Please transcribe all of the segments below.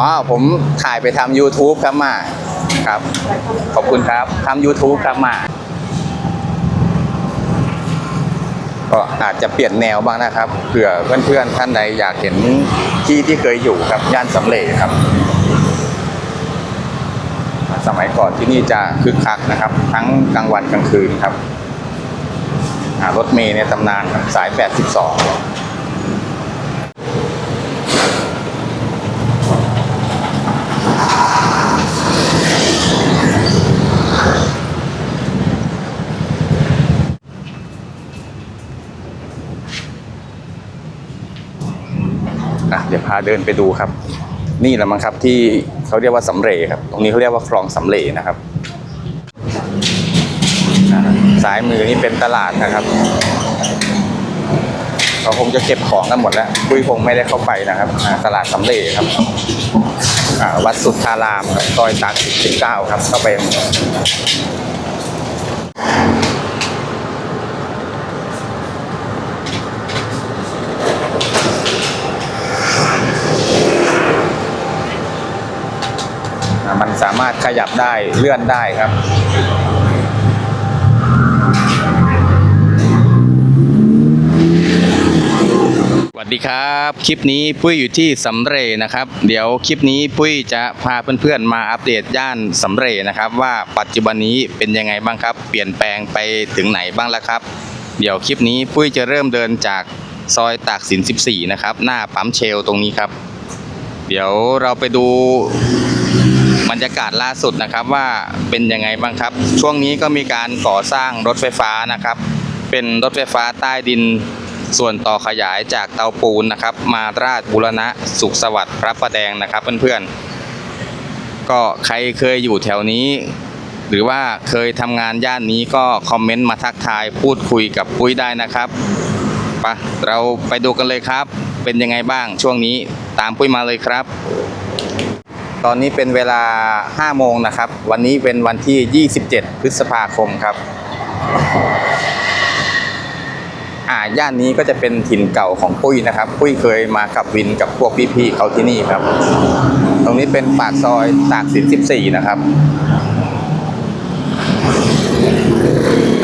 อ๋อผมถ่ายไปทำ YouTube ครับมาครับ ขอบคุณครับทำ YouTube ครับมา ก็อาจจะเปลี่ยนแนวบ้างนะครับเผื่อเพื่อนๆท่านใดอยากเห็นที่ที่เคยอยู่ครับย่านสำเร็จครับ สมัยก่อนที่นี่จะคึกคักนะครับ ทั้งกลางวันกลางคืนครับรถเมย์ในตำนานสาย 82 เดี๋ยวพาเดินไปดูครับ นี่แหละมั้งครับที่เขาเรียกว่าสำเร็จครับ ตรงนี้เขาเรียกว่าคลองสำเร็จนะครับอ่าซ้ายมือนี่เป็นตลาดนะครับเขาคงจะเก็บของกันหมดแล้วคุยคงไม่ได้เข้าไปนะครับตลาดสำเร็จครับวัดสุทธารามครับซอยตากสิบเก้าครับเข้าไป อ่ามันสามารถข ยับได้เลื่อนได้ครับสวัสดีครับ คลิปนี้ปุ้ยอยู่ที่สำเร็จนะครับ เดี๋ยวคลิปนี้ปุ้ยจะพาเพื่อนๆมาอัปเดตย่านสำเรนะครับ ว่าปัจจุบันนี้เป็นยังไงบ้างครับ เปลี่ยนแปลงไปถึงไหนบ้างแล้วครับ เดี๋ยวคลิปนี้ปุ้ยจะเริ่มเดินจากซอยตากสิน 14 นะครับ หน้าปั๊มเชลตรงนี้ครับ เดี๋ยวเราไปดู บรรยากาศล่าสุดนะครับว่าเป็นยังไงบ้างครับ ช่วงนี้ก็มีการก่อสร้างรถไฟฟ้านะครับ เป็นรถไฟฟ้าใต้ดิน ส่วนต่อขยายจากเตาปูนนะครับ มาราชบุรณะสุขสวัสดิ์พระประแดงนะครับเพื่อนๆก็ใครเคยอยู่แถวนี้ หรือว่าเคยทำงานย่านนี้ก็คอมเมนต์มาทักทายพูดคุยกับปุ้ยได้นะครับไปะเราไปดูกันเลยครับ เป็นยังไงบ้างช่วงนี้ตามปุ้ยมาเลยครับ อนนี้เป็นเวลา 5 โมงนะครับ วันนี้เป็นวันที่ 27 พฤษภาคมครับ อ่า ย่านนี้ก็จะเป็นถิ่นเก่าของปุ้ยนะครับ ปุ้ยเคยมาขับวินกับพวกพี่ๆเขาที่นี่ครับ ตรงนี้เป็นปากซอยตากสิน14 นะครับ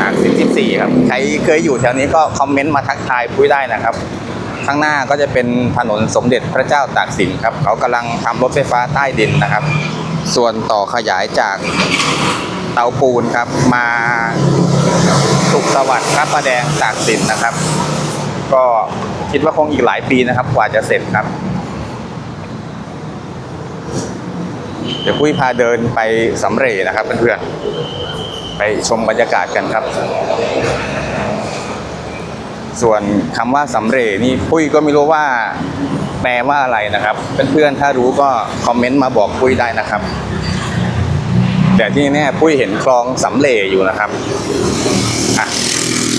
ตากสิน14 ครับ ใครเคยอยู่แถวนี้ก็คอมเมนต์มาทักทายปุ้ยได้นะครับ ข้างหน้าก็จะเป็นถนนสมเด็จพระเจ้าตากสินครับ เขากำลังทำรถไฟฟ้าใต้ดินนะครับ ส่วนต่อขยายจากเตาปูนครับ มาสุขสวัสดิ์พระประแดงตากสินนะครับ ก็คิดว่าคงอีกหลายปีนะครับ กว่าจะเสร็จครับ เดี๋ยวปุ้ยพาเดินไปสำเร็จนะครับเพื่อนๆไปชมบรรยากาศกันครับ ส่วนคำว่าสำเร็จนี่ปุ้ยก็ไม่รู้ว่าแปลว่าอะไรนะครับเพื่อนๆถ้ารู้ก็คอมเมนต์มาบอกปุ้ยได้นะครับ แต่ที่แน่ปุ้ยเห็นคลองสำเร็จอยู่นะครับอะ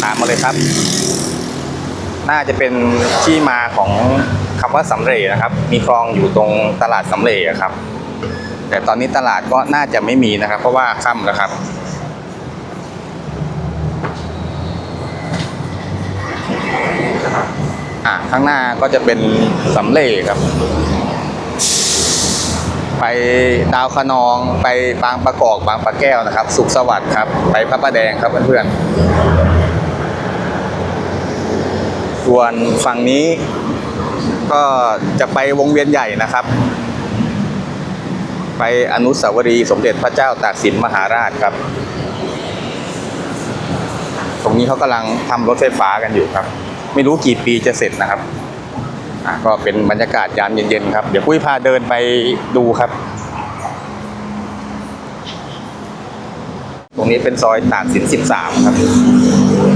ตามมาเลยครับ น่าจะเป็นที่มาของคำว่าสำเร็จนะครับ มีคลองอยู่ตรงตลาดสำเร็จครับ แต่ตอนนี้ตลาดก็น่าจะไม่มีนะครับ เพราะว่าค่ำแล้วครับ อะข้างหน้าก็จะเป็นสำเร็จครับ ไปดาวคะนองไปบางประกอบบางปะแก้วนะครับ สุขสวัสดิ์ครับ ไปพระประแดงครับเพื่อนๆส่วนฝั่งนี้ก็จะไปวงเวียนใหญ่นะครับ ไปอนุสาวรีย์สมเด็จพระเจ้าตากสินมหาราชครับ ตรงนี้เขากำลังทำรถไฟฟ้ากันอยู่ครับ ไม่รู้กี่ปีจะเสร็จนะครับก็เป็นบรรยากาศยามเย็นๆครับ เดี๋ยวปุ้ยพาเดินไปดูครับ ตรงนี้เป็นซอยตากสิน 13 ครับ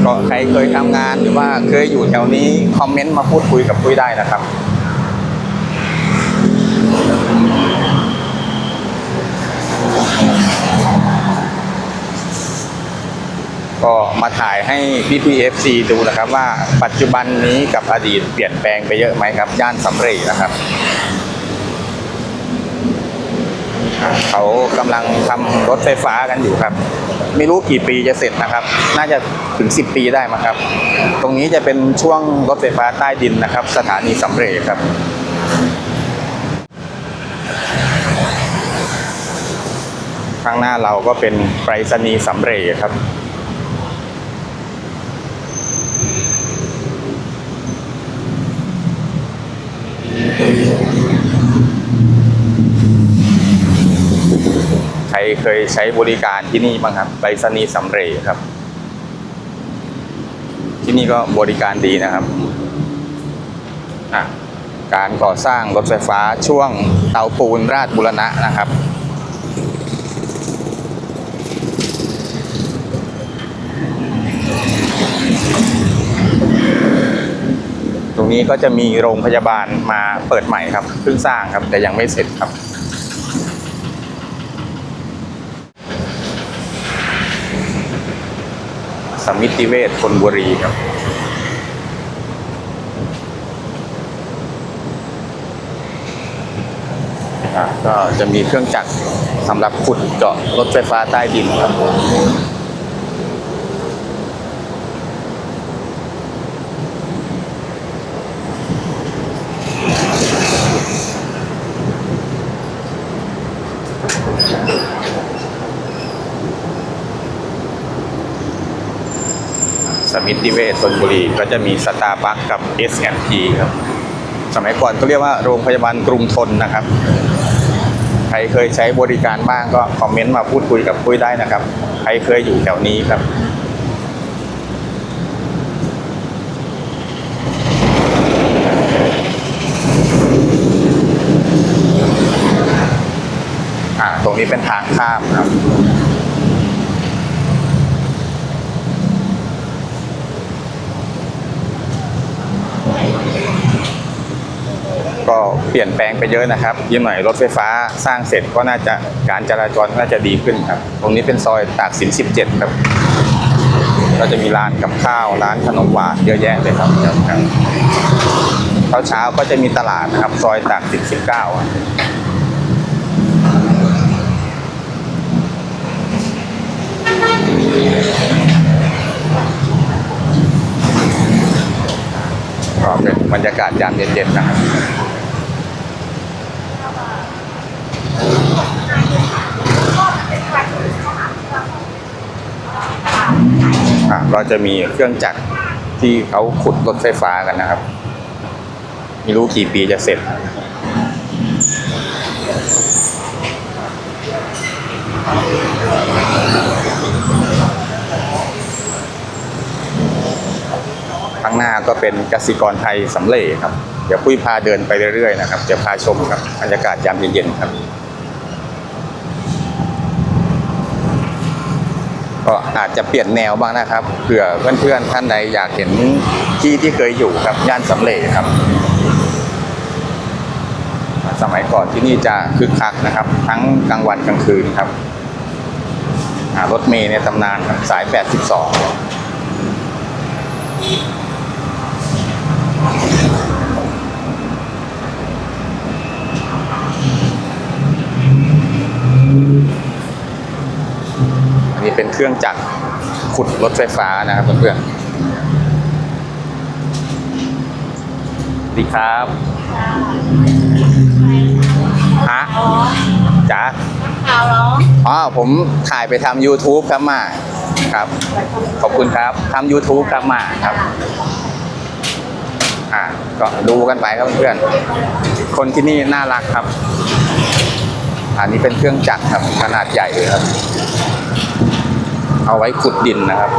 ก็ใครเคยทำงานหรือว่าเคยอยู่แถวนี้ คอมเมนต์มาพูดคุยกับปุ้ยได้นะครับ ก็มาถ่ายให้พี่พีเอฟซีดูนะครับ ว่าปัจจุบันนี้กับอดีตเปลี่ยนแปลงไปเยอะไหมครับ ย่านสำเร็จนะครับ เขากำลังทำรถไฟฟ้ากันอยู่ครับ ไม่รู้กี่ปีจะเสร็จนะครับ น่าจะถึง 10 ปีได้มั้งครับ ตรงนี้จะเป็นช่วงรถไฟฟ้าใต้ดินนะครับ สถานีสำเร็จครับข้างหน้าเราก็เป็นไปรษณีย์สำเร็จครับ เคยใช้บริการที่นี่บ้างครับไปรษณีย์สำเร็จครับ ที่นี่ก็บริการดีนะครับการก่อสร้างรถไฟฟ้าช่วงเตาปูนราชบุรณะนะครับ ตรงนี้ก็จะมีโรงพยาบาลมาเปิดใหม่ครับเพิ่งสร้างครับแต่ยังไม่เสร็จครับ สมิติเวชธนบุรีครับก็จะมีเครื่องจักรสำหรับขุดเจาะรถไฟฟ้าใต้ดินครับ สมิติเวชธนบุรีก็จะมีสตาร์บัคกับ S&P ครับสมัยก่อนก็เรียกว่าโรงพยาบาลกรุงทนนะครับ ใครเคยใช้บริการบ้างก็คอมเมนต์มาพูดคุยกับปุ้ยได้นะครับ ใครเคยอยู่แถวนี้ครับตรงนี้เป็นทางข้ามครับ ก็ เปลี่ยนแปลงไปเยอะนะครับยิ่งหน่อยรถไฟฟ้าสร้างเสร็จก็น่าจะการจราจรน่าจะดีขึ้นครับ ตรงนี้เป็นซอยตากสิน 17 ครับ ก็จะมีร้านกับข้าวร้านขนมหวานเยอะแยะเลยครับครับเช้าเช้าก็จะมีตลาดนะครับ ซอยตากสิน 19ก็เป็นบรรยากาศยามเย็นๆนะครับ อะก็จะมีเครื่องจักรที่เขาขุดรถไฟฟ้ากันนะครับไม่รู้กี่ปีจะเสร็จ ข้างหน้าก็เป็นกสิกรไทยสำเร็จครับ เดี๋ยวปุ้ยพาเดินไปเรื่อยๆนะครับ เดี๋ยวพาชมครับบรรยากาศยามเย็นๆครับ ก็อาจจะเปลี่ยนแนวบ้างนะครับเผื่อเพื่อนๆท่านใดอยากเห็นที่ที่เคยอยู่ครับย่านสำเร็จครับ สมัยก่อนที่นี่จะคึกคักนะครับ ทั้งกลางวันกลางคืนครับรถเมย์ในตำนานสาย 82 เป็นเครื่องจักรขุดรถไฟฟ้านะครับเพื่อนๆสวัสดีครับฮะจ๋าข่าวเหรออ๋อผมถ่ายไปทำ YouTube ครับมาครับ ขอบคุณครับทำ YouTube ครับมาครับอ่าก็ดูกันไปครับเพื่อนๆคนที่นี่น่ารักครับ อันนี้เป็นเครื่องจักรครับขนาดใหญ่เลยครับ เอาไว้ขุดดินนะครับ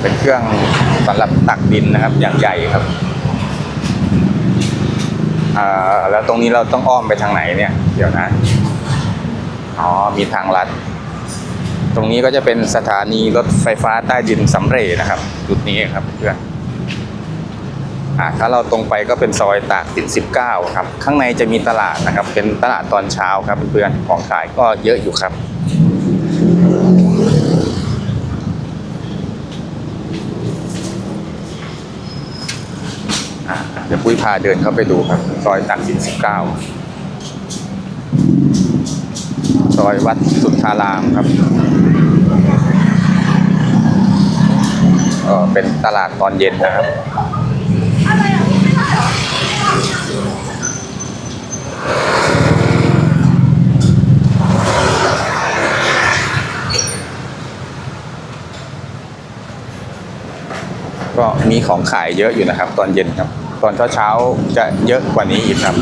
เป็นเครื่องสำหรับตักดินนะครับ อย่างใหญ่ครับ อ่า แล้วตรงนี้เราต้องอ้อมไปทางไหนเนี่ย เดี๋ยวนะ อ๋อ มีทางลัด ตรงนี้ก็จะเป็นสถานีรถไฟฟ้าใต้ดินสำเร็จนะครับ จุดนี้ครับเพื่อนอ่าถ้าเราตรงไปก็เป็นซอยตากสิบเก้าครับ ข้างในจะมีตลาดนะครับ เป็นตลาดตอนเช้าครับเพื่อนของขายก็เยอะอยู่ครับเดี๋ยวปุ้ยพาเดินเข้าไปดูครับ ซอยตากสิบเก้า ซอยวัดสุทธารามครับก็เป็นตลาดตอนเย็นนะครับก็มีของขายเยอะอยู่นะครับ ตอนเย็นครับ ตอนเช้าๆจะเยอะกว่านี้อีกครับ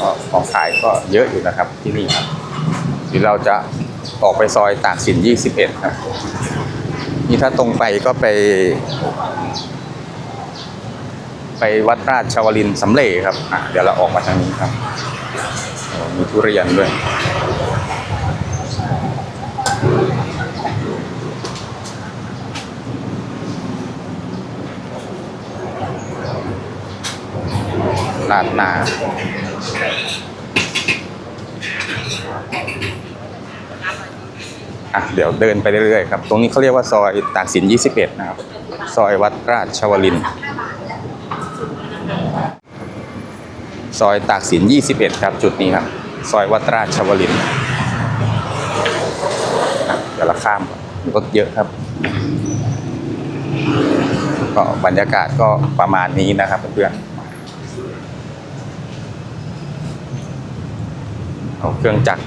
ก็ของขายก็ เยอะอยู่นะครับที่นี่ครับเดี๋ยวเราจะออกไปซอยตากสิน 21 ครับ นี่ถ้าตรงไปก็ไป ไปวัดราชชวรินสำเร็จครับอะเดี๋ยวเราออกมาทางนี้ครับ มีทุเรียนด้วยลาดหนา อะเดี๋ยวเดินไปเรื่อยๆครับ ตรงนี้เขาเรียกว่าซอยตากสิน 21 นะครับ ซอยวัดราชวริน ซอยตากสิน 21 ครับ จุดนี้ครับ ซอยวัดราชวรินทร์อะเดี๋ยวเราข้ามรถเยอะครับก็บรรยากาศก็ประมาณนี้นะครับเพื่อนๆเอาเครื่องจักร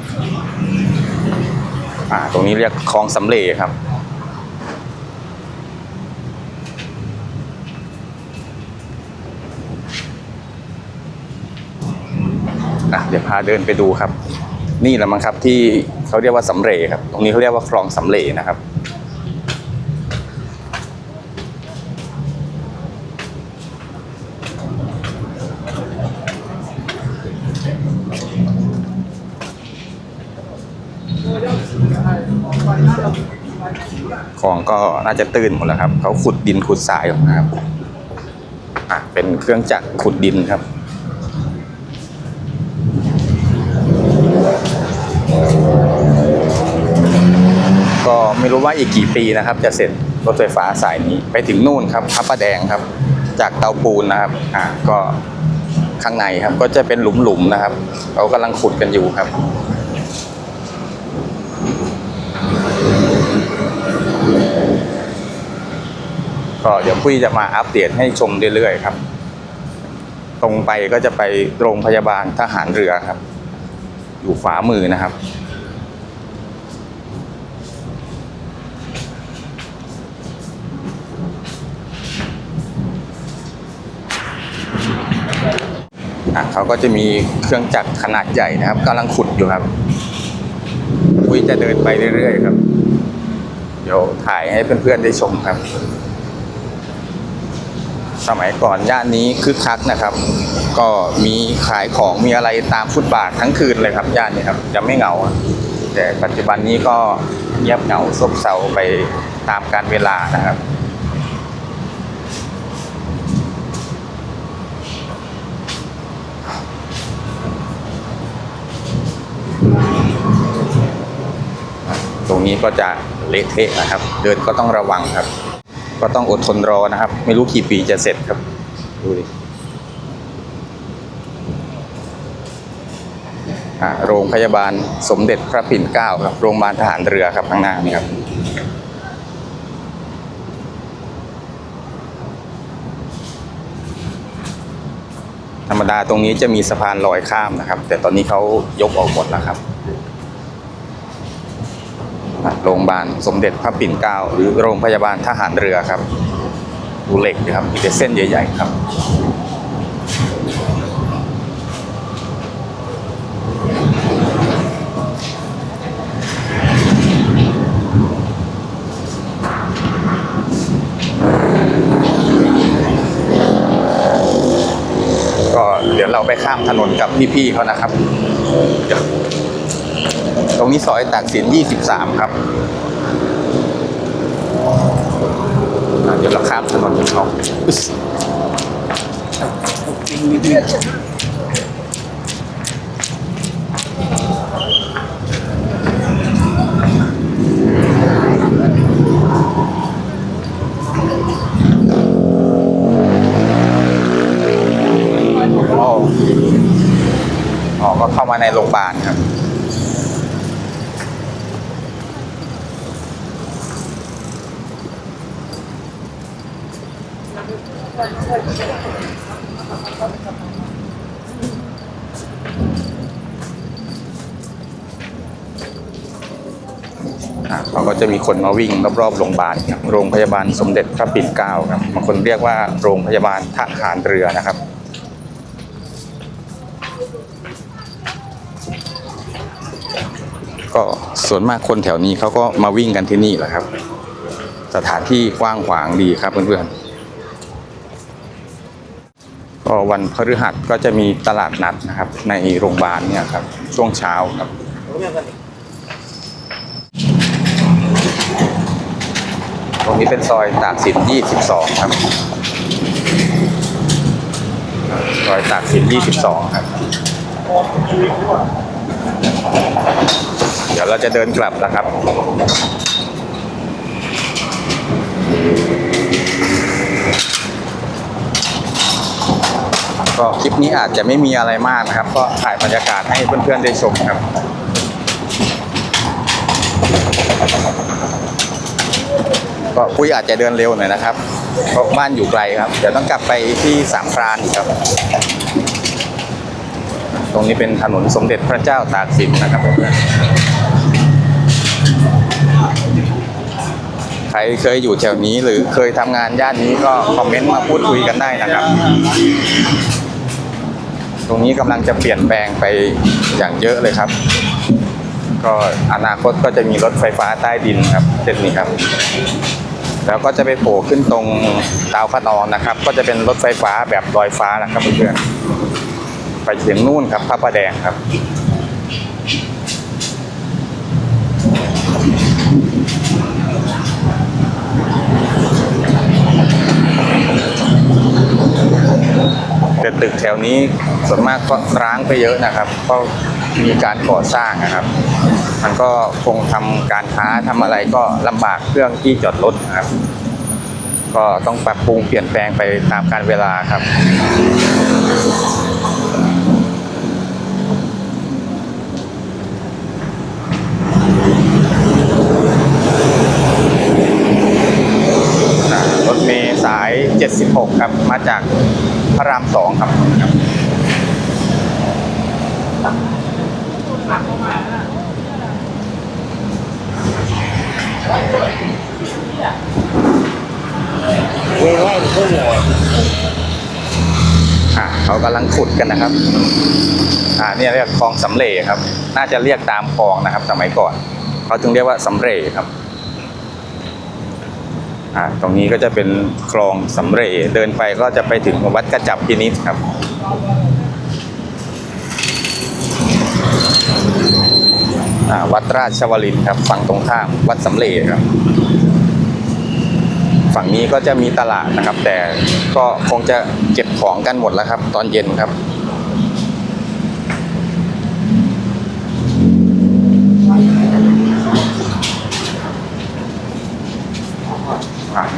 อ่าตรงนี้เรียกคลองสำเร็จครับอะเดี๋ยวพาเดินไปดูครับ นี่แหละมั้งครับที่เขาเรียกว่าสำเร็จครับ ตรงนี้เขาเรียกว่าคลองสำเร็จนะครับ คลองก็น่าจะตื้นหมดแล้วครับเขาขุดดินขุดทรายออกมาครับอะเป็นเครื่องจักรขุดดินครับก็ไม่รู้ว่าอีกกี่ปีนะครับ จะเสร็จรถไฟฟ้าสายนี้ไปถึงนู่นครับพระประแดงครับ จากเตาปูนนะครับอะก็ข้างในครับก็จะเป็นหลุมๆนะครับเขากำลังขุดกันอยู่ครับ ก็เดี๋ยวปุ้ยจะมาอัปเดตให้ชมเรื่อยๆครับ ตรงไปก็จะไปโรงพยาบาลทหารเรือครับ อยู่ขวามือนะครับอะเขาก็จะมีเครื่องจักรขนาดใหญ่นะครับกำลังขุดอยู่ครับปุ้ยจะเดินไปเรื่อยๆครับ เดี๋ยวถ่ายให้เพื่อนๆได้ชมครับ สมัยก่อนย่านนี้คึกคักนะครับ ก็มีขายของมีอะไรตามฟุตบาททั้งคืนเลยครับย่านนี้ครับจะไม่เหงา แต่ปัจจุบันนี้ก็เงียบเหงาซบเซาไปตามการเวลานะครับตรงนี้ก็จะเละเทะนะครับ เดินก็ต้องระวังครับ ก็ต้องอดทนรอนะครับ ไม่รู้กี่ปีจะเสร็จครับ ดูดิโรงพยาบาลสมเด็จพระปิ่นเกล้าครับ โรงพยาบาลทหารเรือครับข้างหน้านี่ครับธรรมดาตรงนี้จะมีสะพานลอยข้ามนะครับ แต่ตอนนี้เขายกออกหมดแล้วครับ โรงพยาบาลสมเด็จพระปิ่นเกล้าหรือโรงพยาบาลทหารเรือครับดูเหล็กนะครับมีแต่เส้นใหญ่ ๆ ครับก็เดี๋ยวเราไปข้ามถนนกับพี่ๆเขานะครับ ตรงนี้ซอยตากสิน 23 ครับามถนนเขาอึ๊สอ๋ออ๋อก็เข้ามาในโรงพยาบาลครับ เขาก็จะมีคนมาวิ่งรอบๆโรงพยาบาลครับโรงพยาบาลสมเด็จพระปิ่นเกล้าครับบางคนเรียกว่าโรงพยาบาลทหารเรือนะครับ ก็ส่วนมากคนแถวนี้เขาก็มาวิ่งกันที่นี่แหละครับ สถานที่กว้างขวางดีครับเพื่อนๆ ก็วันพฤหัสก็จะมีตลาดนัดนะครับ ในโรงพยาบาลเนี่ยครับ ช่วงเช้าครับตรงนี้เป็นซอยตากสิน22 ครับซอยตากสิน22 ครับ เดี๋ยวเราจะเดินกลับแล้วครับ ก็คลิปนี้อาจจะไม่มีอะไรมากนะครับ ก็ถ่ายบรรยากาศให้เพื่อนๆได้ชมครับก็ปุ้ยอาจจะเดินเร็วหน่อยนะครับเพราะบ้านอยู่ไกลครับ เดี๋ยวต้องกลับไปที่สามพรานอีกครับ ตรงนี้เป็นถนนสมเด็จพระเจ้าตากสินนะครับเพื่อนใครเคยอยู่แถวนี้หรือเคยทำงานย่านนี้ก็คอมเมนต์มาพูดคุยกันได้นะครับ ตรงนี้กำลังจะเปลี่ยนแปลงไปอย่างเยอะเลยครับ ก็อนาคตก็จะมีรถไฟฟ้าใต้ดินครับเส้นนี้ครับ แล้วก็จะไปโผล่ขึ้นตรงดาวคะนองนะครับ ก็จะเป็นรถไฟฟ้าแบบลอยฟ้านะครับเพื่อนๆไปถึงนู่นครับพระประแดงครับ แต่ตึกแถวนี้ส่วนมากก็ร้างไปเยอะนะครับ ก็มีการก่อสร้างนะครับ มันก็คงทำการค้าทำอะไรก็ลำบากเครื่องที่จอดรถนะครับ ก็ต้องปรับปรุงเปลี่ยนแปลงไปตามการเวลาครับ รถเมล์สาย 76 ครับ มาจากพระรามสองครับอ่าเขากำลังขุดกันนะครับ อ่าเนี่ยเรียกคลองสำเร็จครับ น่าจะเรียกตามคลองนะครับ สมัยก่อน เขาจึงเรียกว่าสำเร็จครับ อ่าตรงนี้ก็จะเป็นคลองสำเร็จเดินไปก็จะไปถึงวัดกระจับพินิษครับวัดราชวรินครับฝั่งตรงข้ามวัดสำเร็จครับ ฝั่งนี้ก็จะมีตลาดนะครับ แต่ก็คงจะเก็บของกันหมดแล้วครับ ตอนเย็นครับ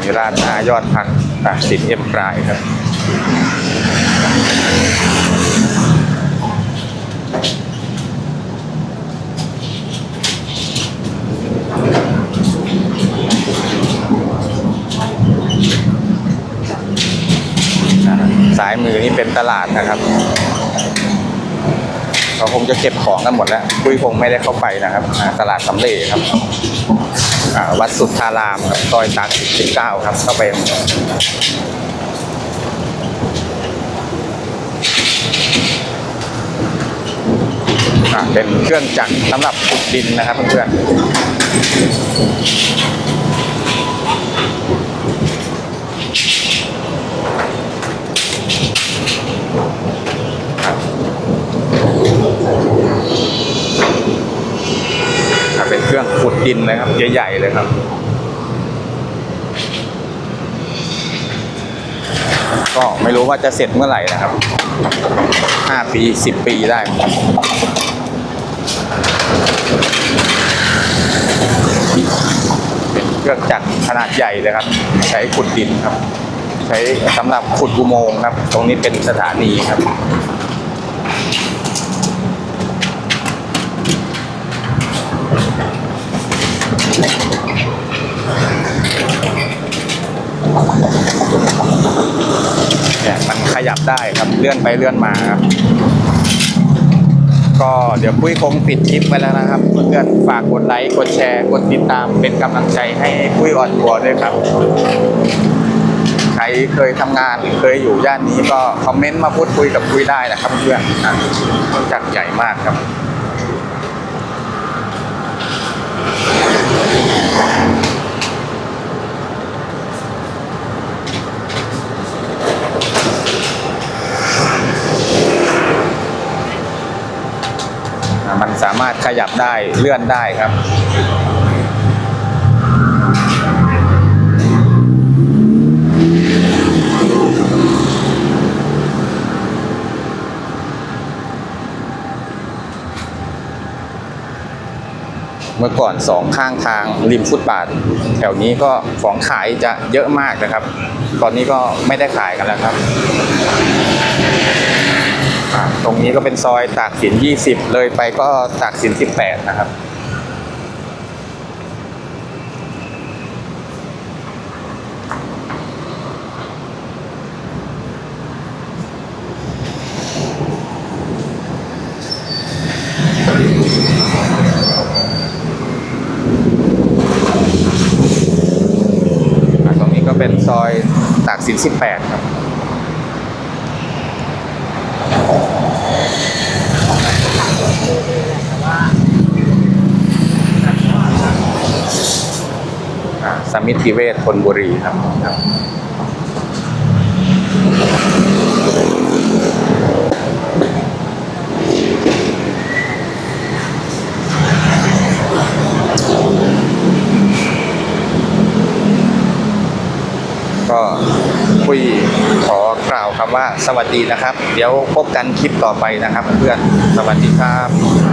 มีร้านค้ายอดพักตากสินเอ็มปลายครับอ่าซ้ายมือนี่เป็นตลาดนะครับเขาคงจะเก็บของกันหมดแล้วคุยคงไม่ได้เข้าไปนะครับ ตลาดสำเร็จครับ วัดสุทธารามครับซอยตากสิบเก้าครับเข้าไปอ่าเป็นเครื่องจักรสำหรับขุดดินนะครับเพื่อนๆ อะเป็นเครื่องขุ ดินนะครับ ใหญ่ๆเลยครับ ก็ไม่รู้ว่าจะเสร็จเมื่อไหร่นะครับ 5 ปี 10 ปีได้เป็นเครื่องจักรขนาดใหญ่เลยครับ ใช้ขุดดินครับ ใช้สำหรับขุดอุโมงค์ครับ ตรงนี้เป็นสถานีครับ เนี่ยมันขยับได้ครับเลื่อนไปเลื่อนมาครับก็เดี๋ยวปุ้ยคงปิดคลิปไปแล้วนะครับเพื่อนๆฝากกดไลค์กดแชร์กดติดตามเป็นกำลังใจให้ปุ้ยออนทัวร์ด้วยครับ ใครเคยทำงานหรือเคยอยู่ย่านนี้ก็คอมเมนต์มาพูดคุยกับปุ้ยได้นะครับเพื่อนนะจักใหญ่มากครับ อ่ามัน สามารถขยับได้เลื่อนได้ครับเมื่อก่อนสองข้างทางริมฟุตบาท แถวนี้ก็ของขายจะเยอะมากนะครับ ตอนนี้ก็ไม่ได้ขายกันแล้วครับ ตรงนี้ก็เป็นซอยตากสิน 20 เลยไปก็ตากสิน 18 นะครับ ตรงนี้ก็เป็นซอยตากสิน 18 ครับ อ่า สมิติเวชธนบุรีครับครับ ก็ คุยขอกล่าวคำว่าสวัสดีนะครับ เดี๋ยวพบกันคลิปต่อไปนะครับเพื่อนสวัสดีครับ